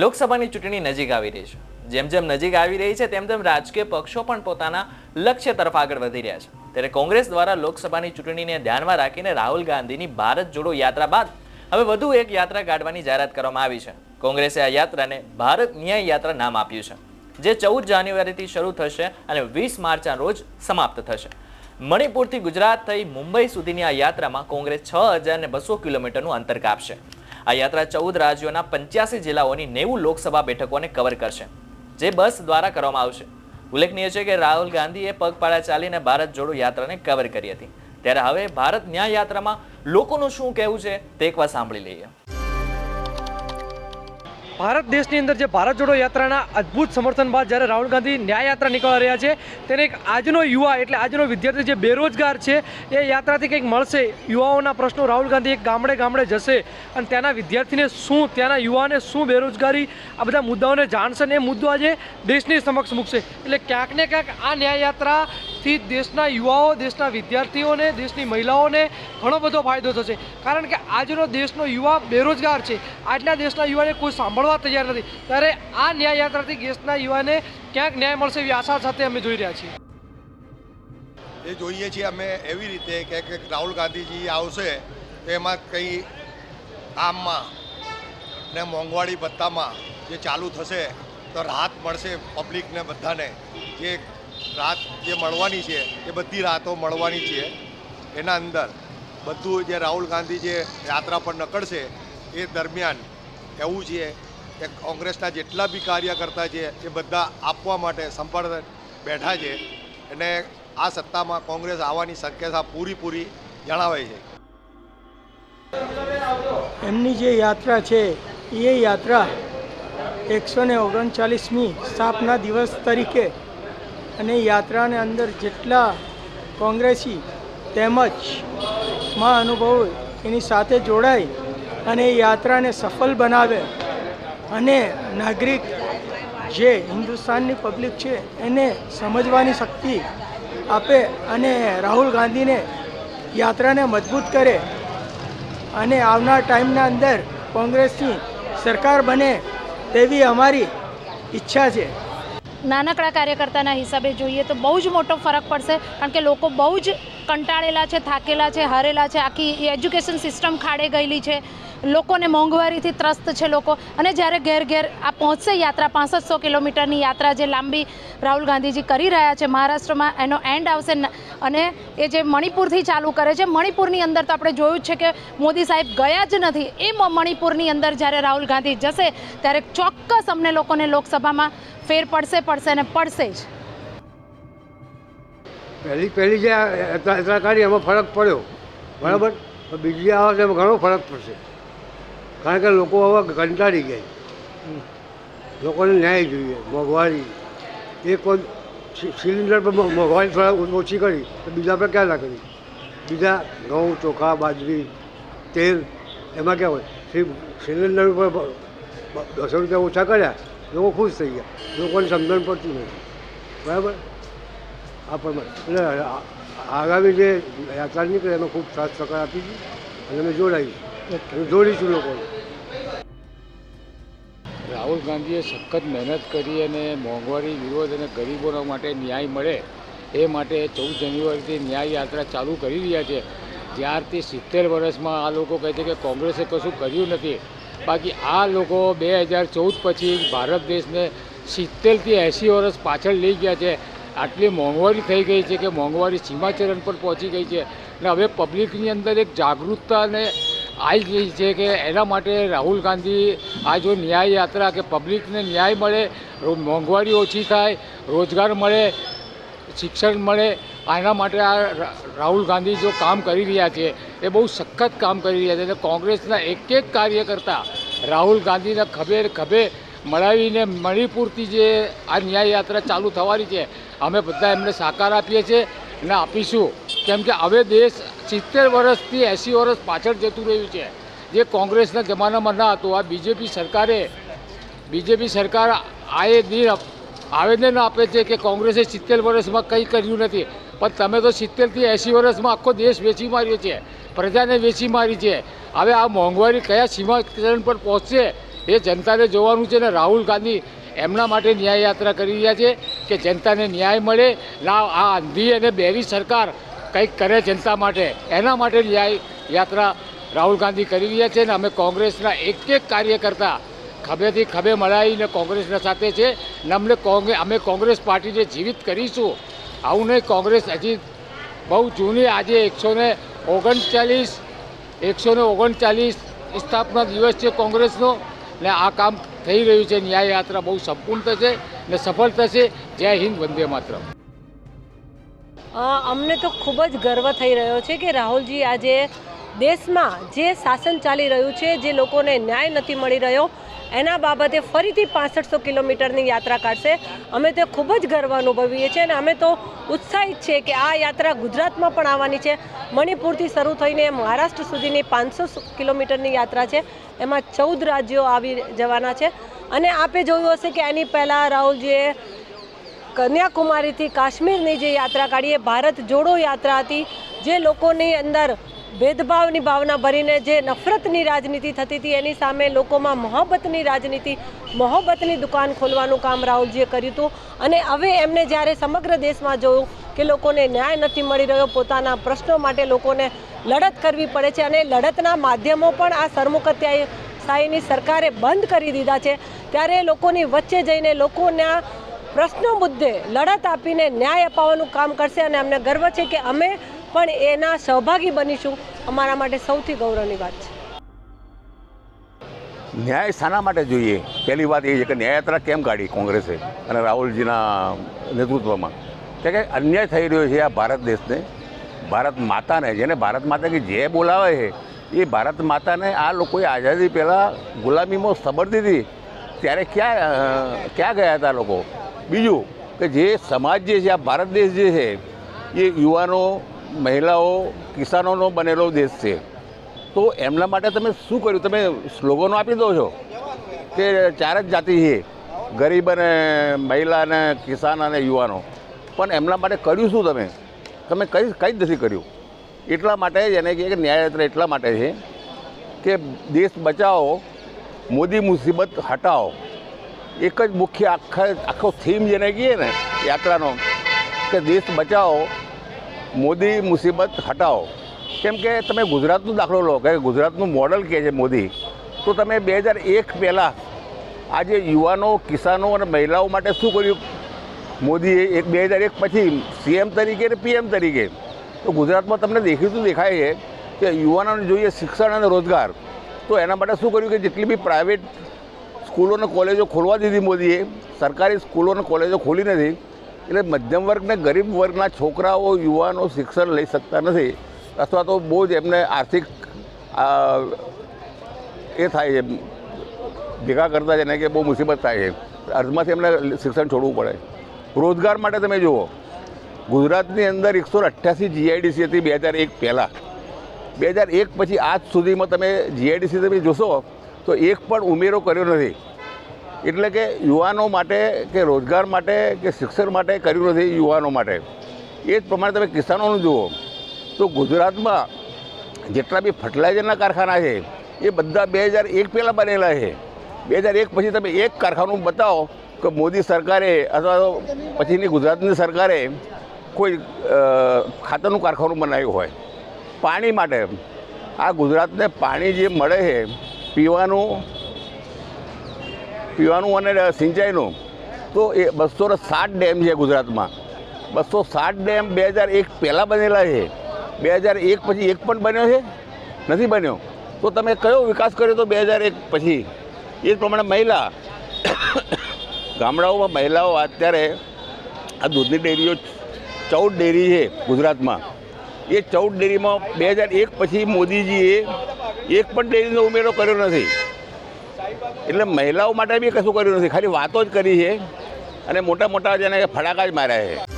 લોકસભાની ચૂંટણી નજીક આવી રહી છે. જેમ જેમ નજીક આવી રહી છે, તેમ તેમ રાજકીય પક્ષો પણ પોતાના લક્ષ્ય તરફ આગળ વધી રહ્યા છે. ત્યારે કોંગ્રેસ દ્વારા લોકસભાની ચૂંટણીને ધ્યાનમાં રાખીને રાહુલ ગાંધીની ભારત જોડો યાત્રા બાદ હવે વધુ એક યાત્રા કાઢવાની જાહેરાત કરવામાં આવી છે. કોંગ્રેસે આ યાત્રાને ભારત ન્યાય યાત્રા નામ આપ્યું છે, જે ચૌદ જાન્યુઆરીથી શરૂ થશે અને વીસ માર્ચના રોજ સમાપ્ત થશે. મણિપુરથી ગુજરાત થઈ મુંબઈ સુધીની આ યાત્રામાં કોંગ્રેસ છ હજાર બસો કિલોમીટરનું અંતર કાપશે. આ યાત્રા ચૌદ રાજ્યોના પંચ્યાસી જિલ્લાઓની નેવું લોકસભા બેઠકોને કવર કરશે, જે બસ દ્વારા કરવામાં આવશે. ઉલ્લેખનીય છે કે રાહુલ ગાંધીએ પગપાળા ચાલીને ભારત જોડો યાત્રાને કવર કરી હતી. ત્યારે હવે ભારત ન્યાય યાત્રામાં લોકોનું શું કહેવું છે તે એકવાર સાંભળી લઈએ. ભારત દેશની અંદર જે ભારત જોડો યાત્રાના અદ્ભુત સમર્થન બાદ જ્યારે રાહુલ ગાંધી ન્યાય યાત્રા નીકળવા રહ્યા છે, તેને એક આજનો યુવા એટલે આજનો વિદ્યાર્થી જે બેરોજગાર છે, એ યાત્રાથી કંઈક મળશે? યુવાઓના પ્રશ્નો રાહુલ ગાંધી એક ગામડે ગામડે જશે અને ત્યાંના વિદ્યાર્થીને શું, ત્યાંના યુવાને શું બેરોજગારી? આ બધા મુદ્દાઓને જાણશે અને એ મુદ્દો આજે દેશની સમક્ષ મૂકશે. એટલે ક્યાંક ને ક્યાંક આ ન્યાય યાત્રાથી દેશના યુવાઓ, દેશના વિદ્યાર્થીઓને, દેશની મહિલાઓને ઘણો બધો ફાયદો થશે. કારણ કે આજનો દેશનો યુવા બેરોજગાર છે. આજના દેશના યુવાને કોઈ સાંભળવા તૈયાર નથી. ત્યારે આ ન્યાય યાત્રાથી દેશના યુવાને ક્યાંક ન્યાય મળશે એવી આશા સાથે અમે જોઈ રહ્યા છીએ. એ જોઈએ છીએ અમે એવી રીતે કે રાહુલ ગાંધીજી આવશે તો એમાં કંઈ કામમાં ને મોંઘવારી ભત્તામાં જે ચાલુ થશે તો રાહત મળશે પબ્લિકને બધાને. જે રાહત જે મળવાની છે, એ બધી રાહતો મળવાની છે. એના અંદર બધું જે રાહુલ ગાંધી જે યાત્રા પર નકળશે એ દરમિયાન એવું છે કે કોંગ્રેસના જેટલા બી કાર્યકર્તા છે, એ બધા આપવા માટે સંપર્ક બેઠા છે અને આ સત્તામાં કોંગ્રેસ આવવાની શક્યતા પૂરીપૂરી જણાવાય છે. એમની જે યાત્રા છે, એ યાત્રા એકસો ને ઓગણચાલીસમી સ્થાપના દિવસ તરીકે અને યાત્રાને અંદર જેટલા કોંગ્રેસી તેમજમાં અનુભવ એની સાથે જોડાય અને એ યાત્રાને સફળ બનાવે અને નાગરિક જે હિન્દુસ્તાનની પબ્લિક છે, એને સમજવાની શક્તિ આપે અને રાહુલ ગાંધીને યાત્રાને મજબૂત કરે અને આવનાર ટાઈમના અંદર કોંગ્રેસની સરકાર બને તેવી અમારી ઈચ્છા છે. નાનકડા કાર્યકર્તાના હિસાબે જોઈએ તો બહુ જ મોટો ફરક પડશે, કારણ કે લોકો બહુ જ કંટાળેલા છે, થાકેલા છે, હારેલા છે. આખી એજ્યુકેશન સિસ્ટમ ખાડે ગયેલી છે. લોકોને મોંઘવારીથી ત્રસ્ત છે લોકો. અને જ્યારે ઘેર ઘેર આ પહોંચશે યાત્રા પાંસઠસો કિલોમીટરની યાત્રા જે લાંબી રાહુલ ગાંધીજી કરી રહ્યા છે મહારાષ્ટ્રમાં, એનો એન્ડ આવશે અને એ જે મણિપુરથી ચાલુ કરે છે, મણિપુરની અંદર તો આપણે જોયું છે કે મોદી સાહેબ ગયા જ નથી. એ મણિપુરની અંદર જ્યારે રાહુલ ગાંધી જશે, ત્યારે ચોક્કસ અમને લોકોને લોકસભામાં ફેર પડશે પડશે અને પડશે જ. પહેલી પહેલી જે યાત્રા કરી એમાં ફરક પડ્યો. બરાબર? બીજી આવે ઘણો ફરક પડશે. કારણ કે લોકો હવે કંટાળી ગયા. લોકોને ન્યાય જોઈએ મોંઘવારી. એ કોઈ સિલિન્ડર પર મોંઘવારી થોડા ઓછી કરી તો બીજા પર ક્યાં ના કરી? બીજા ઘઉં ચોખા બાજરી તેલ એમાં ક્યાં હોય? સિલિન્ડર ઉપર દસો રૂપિયા ઓછા કર્યા લોકો ખુશ થઈ ગયા. લોકોને સમજણ પડતી નથી. બરાબર? આ પ્રમાણે. એટલે આગામી જે યાત્રા નીકળે એમાં ખૂબ સાથ સહકાર આપીશું અને અમે જોડાઈશું. જોડીશું લોકોને રાહુલ ગાંધીએ સખત મહેનત કરી અને મોંઘવારી વિરોધ અને ગરીબોના માટે ન્યાય મળે એ માટે ચૌદ જાન્યુઆરીથી ન્યાય યાત્રા ચાલુ કરી રહ્યા છે. જ્યારથી સિત્તેર વર્ષમાં આ લોકો કહે છે કે કોંગ્રેસે કશું કર્યું નથી. બાકી આ લોકો બે હજાર ચૌદ પછી ભારત દેશને સિત્તેરથી એંસી વર્ષ પાછળ લઈ ગયા છે. આટલી મોંઘવારી થઈ ગઈ છે કે મોંઘવારી સીમાચરણ પર પહોંચી ગઈ છે. અને હવે પબ્લિકની અંદર એક જાગૃતતા અને આવી ગઈ છે કે એના માટે રાહુલ ગાંધી આ જો ન્યાય યાત્રા કે પબ્લિકને ન્યાય મળે મોંઘવારી ઓછી થાય, રોજગાર મળે, શિક્ષણ મળે, આના માટે આ રાહુલ ગાંધી જો કામ કરી રહ્યા છે, એ બહુ સખત કામ કરી રહ્યા છે અને કોંગ્રેસના એક એક કાર્યકર્તા રાહુલ ગાંધીના ખભે ખભે મળાવીને મણિપુરથી જે આ ન્યાય યાત્રા ચાલુ થવાની છે, અમે બધા એમને સાકાર આપીએ છીએ અને આપીશું. કેમ કે હવે દેશ સિત્તેર વર્ષથી એંસી વર્ષ પાછળ જતું રહ્યું છે. જે કોંગ્રેસના જમાનામાં ના હતું, આ બીજેપી સરકારે, બીજેપી સરકાર આએ દિન આવેદન આપે છે કે કોંગ્રેસે સિત્તેર વર્ષમાં કંઈ કર્યું નથી. પણ તમે તો સિત્તેરથી એંસી વર્ષમાં આખો દેશ વેચી માર્યો છે. પ્રજાને વેચી મારી છે. હવે આ મોંઘવારી કયા સીમાચરણ પર પહોંચશે એ જનતાને જોવાનું છે ને રાહુલ ગાંધી એમના માટે ન્યાય યાત્રા કરી રહ્યા છે કે જનતાને ન્યાય મળે. ના, આ અંધી અને બેરી સરકાર કંઈક કરે જનતા માટે, એના માટે ન્યાય યાત્રા રાહુલ ગાંધી કરી રહ્યા છે ને અમે કોંગ્રેસના એક એક કાર્યકર્તા ખભેથી ખભે મળાવીને કોંગ્રેસના સાથે છે ને અમને કોંગ્રેસ અમે કોંગ્રેસ પાર્ટીને જીવિત કરીશું. આવું નહીં કોંગ્રેસ હજી બહુ જૂની, આજે એકસો ને ઓગણચાલીસ એકસો ને ઓગણચાલીસ સ્થાપના દિવસ છે કોંગ્રેસનો ને આ કામ થઈ રહ્યું છે ન્યાય યાત્રા બહુ સંપૂર્ણ થશે ને સફળ થશે. જય હિન્દ, વંદે માતરમ. અમને તો ખૂબ જ ગર્વ થઈ રહ્યો છે કે રાહુલજી આજે દેશમાં જે શાસન ચાલી રહ્યું છે, જે લોકોને ન્યાય નથી મળી રહ્યો, એના બાબતે ફરીથી પાસઠસો કિલોમીટરની યાત્રા કાઢશે. અમે તે ખૂબ જ ગર્વ અનુભવીએ છીએ અને અમે તો ઉત્સાહિત છીએ કે આ યાત્રા ગુજરાતમાં પણ આવવાની છે. મણિપુરથી શરૂ થઈને મહારાષ્ટ્ર સુધીની પાંચસો કિલોમીટરની યાત્રા છે. એમાં ચૌદ રાજ્યો આવી જવાના છે. અને આપે જોયું હશે કે એની પહેલાં રાહુલજીએ કન્યાકુમારીથી કાશ્મીરની જે યાત્રા કાઢી એ ભારત જોડો યાત્રા હતી, જે લોકોની અંદર ભેદભાવની ભાવના ભરીને જે નફરતની રાજનીતિ થતી હતી, એની સામે લોકોમાં મોહબ્બતની રાજનીતિ, મોહબ્બતની દુકાન ખોલવાનું કામ રાહુલજીએ કર્યું હતું. અને હવે એમને જ્યારે સમગ્ર દેશમાં જોયું કે લોકોને ન્યાય નથી મળી રહ્યો, પોતાના પ્રશ્નો માટે લોકોને લડત કરવી પડે છે અને લડતના માધ્યમો પણ આ સરમુખત્યાય સાઈની સરકારે બંધ કરી દીધા છે, ત્યારે લોકોની વચ્ચે જઈને લોકોના પ્રશ્નો મુદ્દે લડત આપીને ન્યાય અપાવવાનું કામ કરશે અને અમને ગર્વ છે કે અમે પણ એના સહભાગી બનીશું. અમારા માટે સૌથી ગૌરવની વાત છે. ન્યાય શાના માટે જોઈએ? પહેલી વાત એ છે કે ન્યાયયાત્રા કેમ કાઢી કોંગ્રેસે અને રાહુલજીના નેતૃત્વમાં? કે અન્યાય થઈ રહ્યો છે આ ભારત દેશને. ભારત માતાને, જેને ભારત માતા કે જે બોલાવે છે, એ ભારત માતાને આ લોકોએ આઝાદી પહેલાં ગુલામીમાં સબર દીધી. ત્યારે ક્યાં ક્યાં ગયા હતા લોકો? બીજું કે જે સમાજ જે છે, આ ભારત દેશ જે છે, એ યુવાનો, મહિલાઓ, કિસાનોનો બનેલો દેશ છે. તો એમના માટે તમે શું કર્યું? તમે સ્લોગનો આપી દો છો કે ચાર જ જાતિ છે, ગરીબ અને મહિલા અને કિસાન અને યુવાનો. પણ એમના માટે કર્યું શું તમે? તમે કંઈ કંઈ જ નથી કર્યું. એટલા માટે જ એને કહે કે ન્યાયયાત્રા એટલા માટે છે કે દેશ બચાવો મોદી મુસીબત હટાવો. એક જ મુખ્ય આખા આખો થીમ જેને કહીએ ને, યાત્રાનો, કે દેશ બચાવો, મોદી મુસીબત હટાવો. કેમ કે તમે ગુજરાતનો દાખલો લો, કે ગુજરાતનું મોડલ કહે છે મોદી, તો તમે બે હજાર એક પહેલાં આજે યુવાનો, કિસાનો અને મહિલાઓ માટે શું કર્યું? મોદીએ એક બે હજાર એક પછી સીએમ તરીકે અને પીએમ તરીકે. તો ગુજરાતમાં તમને દેખીતું દેખાય છે કે યુવાનોને જોઈએ શિક્ષણ અને રોજગાર. તો એના માટે શું કર્યું કે જેટલી બી પ્રાઇવેટ સ્કૂલો અને કોલેજો ખોલવા દીધી મોદીએ, સરકારી સ્કૂલો અને કોલેજો ખોલી નથી, એટલે મધ્યમ વર્ગને ગરીબ વર્ગના છોકરાઓ, યુવાનો, શિક્ષણ લઈ શકતા નથી, અથવા તો બહુ જ એમને આર્થિક એ થાય છે, ભેગા કરતા છે ને કે બહુ મુસીબત થાય છે. અર્ધમાંથી એમને શિક્ષણ છોડવું પડે. રોજગાર માટે તમે જુઓ, ગુજરાતની અંદર એકસો અઠ્યાસી જીઆઈડીસી હતી બે હજાર એક પહેલાં. બે હજાર એક પછી આજ સુધીમાં તમે જીઆઈડીસી તમે જોશો, તો એક પણ ઉમેરો કર્યો નથી. એટલે કે યુવાનો માટે કે રોજગાર માટે કે શિક્ષણ માટે કર્યું નથી યુવાનો માટે. એ જ પ્રમાણે તમે કિસાનોનું જુઓ, તો ગુજરાતમાં જેટલા બી ફર્ટિલાઇઝરના કારખાના છે, એ બધા બે હજાર એક પહેલાં બનેલા છે. બે હજાર એક પછી તમે એક કારખાનું બતાવો કે મોદી સરકારે અથવા તો પછીની ગુજરાતની સરકારે કોઈ ખાતરનું કારખાનું બનાવ્યું હોય. પાણી માટે. આ ગુજરાતને પાણી જે મળે છે, પીવાનું પીવાનું અને સિંચાઈનું, તો એ બસો સાત ડેમ છે ગુજરાતમાં. બસો સાત ડેમ બે હજાર એક પહેલાં બનેલા છે. બે હજાર એક પછી એક પણ બન્યો છે? નથી બન્યો. તો તમે કયો વિકાસ કર્યો તો બે હજાર એક પછી? એ પ્રમાણે મહિલા. ગામડાઓમાં મહિલાઓ અત્યારે આ દૂધની ડેરીઓ, ચૌદ ડેરી છે ગુજરાતમાં. એ ચૌદ ડેરીમાં બે હજાર એક પછી મોદીજીએ એક પણ ડેરીનો ઉમેરો કર્યો નથી. એટલે મહિલાઓ માટે બી કશું કર્યું નથી. ખાલી વાતો જ કરી છે અને મોટા મોટા જેને ફટાકા જ માર્યા છે.